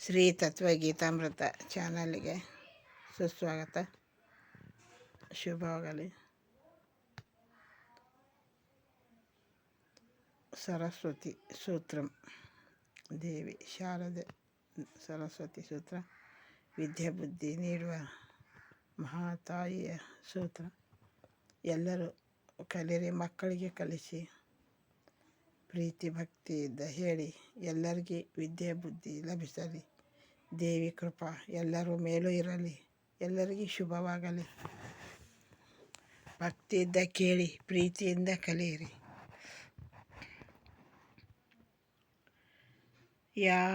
ಶ್ರೀ ತತ್ವ ಗೀತಾಮೃತ ಚಾನಲ್ಗೆ ಸುಸ್ವಾಗತ. ಶುಭವಾಗಲಿ ಸರಸ್ವತಿ ಸೂತ್ರ. ದೇವಿ ಶಾರದೆ ಸರಸ್ವತಿ ಸೂತ್ರ. ವಿದ್ಯಾಬುದ್ಧಿ ನೀಡುವ ಮಹಾತಾಯಿಯ ಸೂತ್ರ. ಎಲ್ಲರೂ ಕಲಿಯಿರಿ ಮಕ್ಕಳಿಗೆ ಕಲಿಸಿ. ಪ್ರೀತಿ, ಭಕ್ತಿಯಿಂದ ಹೇಳಿ ಎಲ್ಲರಿಗೆ ವಿದ್ಯೆ, ಬುದ್ಧಿ ಲಭಿಸಲಿ. ದೇವಿ ಕೃಪಾ ಎಲ್ಲರೂ ಮೇಲೂ ಇರಲಿ. ಎಲ್ಲರಿಗೂ ಶುಭವಾಗಲಿ. ಭಕ್ತಿಯಿಂದ ಕೇಳಿ, ಪ್ರೀತಿಯಿಂದ ಕಲಿಯಿರಿ. ಯಾ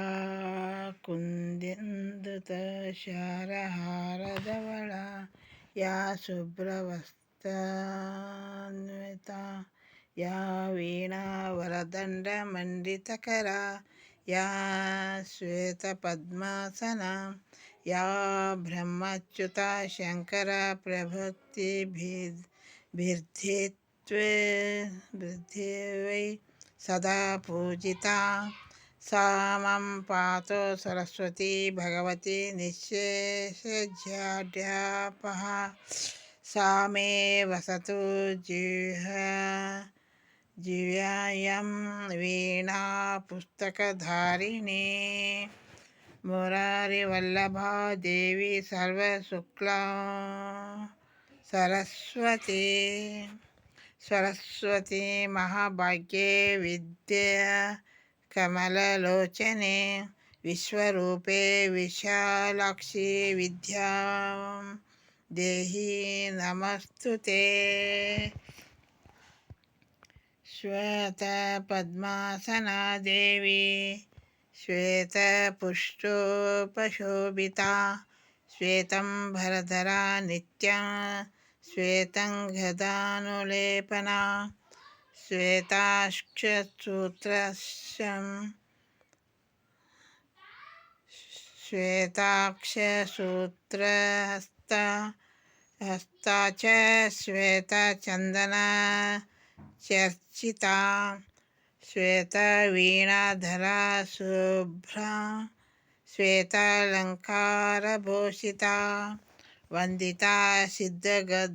ಕುಂದೆಂದುತ ಶಾರಹಾರದವಳ, ಯಾ ಶುಭ್ರವಸ್ತಾನ್ವಿತ या वीणावरदण्डमण्डितकरा या श्वेतपद्मासना, या ब्रह्मच्युता शङ्करप्रभृतिभिर्धित्वे वै सदा पूजिता। सा मम पातो सरस्वती भगवती निःशेषज्याढ्यापः सा मे वसतु जिह దివ్యాయం వీణా పుస్తకధారిణి మురారివల్లభాదేవి సర్వశుక్లా సరస్వతి సరస్వతి మహాభాగ్యే విద్య కమలలోచనే విశ్వరూపే విశాలాక్షి విద్యా దేహి నమస్తు श्वेतपद्मासना देवी श्वेतपुष्टोपशोभिता श्वेतं भरधरा नित्यं श्वेतं गदानुलेपना श्वेताक्षसूत्रशं श्वेताक्षसूत्रहस्ता हस्ता च श्वेतचन्दना चर्चिता श्वेतवीणाधरा शुभ्रा श्वेतालङ्कारभूषिता वन्दिता सिद्धगदर्वैरचिता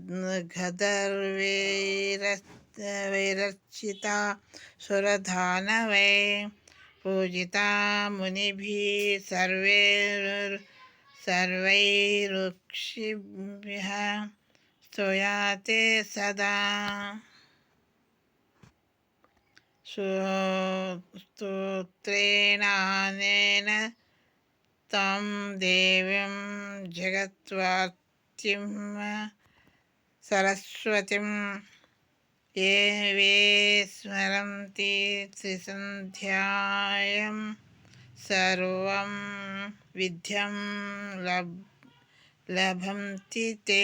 सुरधानवै पूजिता मुनिभिः सर्वे सर्वैरुक्षिभ्यः स्तूयते सदा స్తోత్రేణానేన తాం దేవీం జగత్వాత్యం సరస్వతిం ఏ వే స్మరంతి త్రిసంధ్యాయం సర్వం విద్యం లభ లభంతి తే